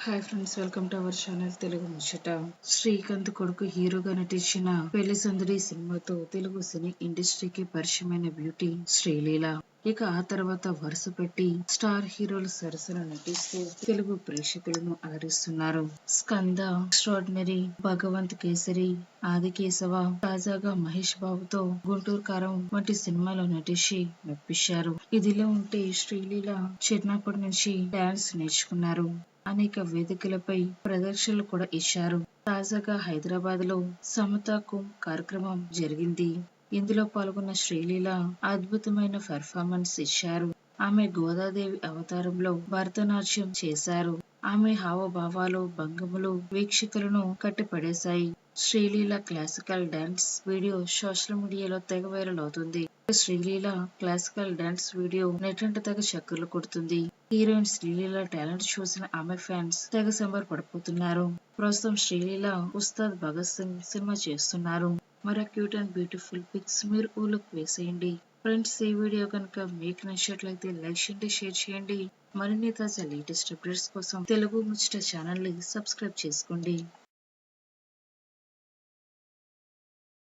Hi friends welcome to our channel Telugu ముచ్చట శ్రీకాంత్ కొడుకు హీరోగా నటించిన పెళ్ళి సుందరి సినిమాతో తెలుగు సినీ ఇండస్ట్రీకి పరిచయమైన బ్యూటీ శ్రీలీల. ఇక ఆ తర్వాత వరుస పెట్టి స్టార్ హీరోల సరసన నటిస్తూ తెలుగు ప్రేక్షకులను అలరిస్తున్నారు. స్కంద ఎక్స్ట్రాడినరీ భగవంత్ కేసరి ఆదికేశవ తాజాగా మహేష్ బాబుతో గుంటూరు కారం వంటి సినిమాలో నటించి మెప్పించారు. ఇదిలో ఉంటే శ్రీలీల చిన్నప్పటి నుంచి డాన్స్ నేర్చుకున్నారు. అనేక వేదికలపై ప్రదర్శనలు కూడా ఇచ్చారు. తాజాగా హైదరాబాద్లో సమతా కుంభ్ కార్యక్రమం జరిగింది. ఇందులో పాల్గొన్న శ్రీలీల అద్భుతమైన పెర్ఫార్మెన్స్ ఇచ్చారు. ఆమె గోదాదేవి అవతారంలో భరతనాట్యం చేశారు. ఆమె హావభావాలు భంగములు వీక్షకులను కట్టిపడేశాయి. Sreeleela classical dance video social మీడియాలో తెగ వైరల్ అవుతుంది. శ్రీలీల క్లాసికల్ డాన్స్ వీడియో నెటంట తెగ చక్కర్లు కొడుతుంది. హీరోయిన్ శ్రీలీల టాలెంట్ చూసిన ఆమె ఫ్యాన్స్ తెగ సంబర్ పడిపోతున్నారు ప్రస్తుతం శ్రీలీల ఉస్తాద్ భగత్ సింగ్ సినిమా చేస్తున్నారు. మరో క్యూట్ అండ్ బ్యూటిఫుల్ పిక్స్ మీరు ఊళ్ళకి వేసేయండి. ఫ్రెండ్స్ ఈ వీడియో కనుక మీకు నచ్చినట్లయితే లైక్ చేయండి షేర్ చేయండి. మరిన్ని తాజా లేటెస్ట్ అప్డేట్స్ కోసం తెలుగు ముచ్చట ఛానల్ని సబ్స్క్రైబ్ చేసుకోండి.